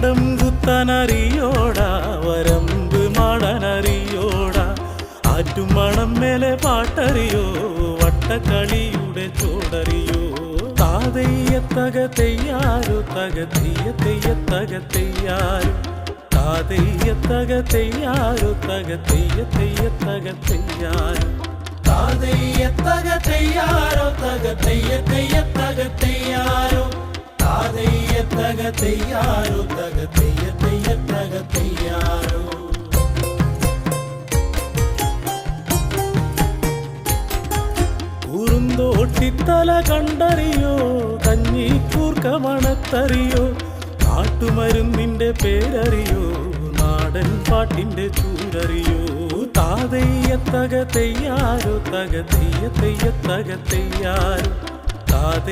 കണ്ടം കുത്തനറിയോടാ വരമ്പ് മാടനറിയോടാ. ആറ്റുമണം മേലെ പാട്ടറിയോ വട്ടക്കളിയുടെ ചോടറിയോ. താതയ്യത്തക തെയ്യാരോ തക തെയ്യ തെയ്യ തക തെയ്യാരോ താതയ്യത്തക തെയ്യാരോ തക തെയ്യ തെയ്യ തക തെയ്യാരോ താതയ്യത്തക തെയ്യാരോ തക തെയ്യ തെയ്യ തക തക തെയ്യ തക തെയ്യാരോ കുറുന്തോട്ടിത്തല കണ്ടറിയോ കഞ്ഞിക്കൂർക്ക മണത്തറിയോ കാട്ടുമരുന്നിന്റെ പേരറിയോ നാടൻ പാട്ടിന്റെ ചൂരറിയോ. താതയ്യത്തക തെയ്യാരോ തക തെയ്യ തെയ്യ തക തെയ്യാരോ താതയ്യ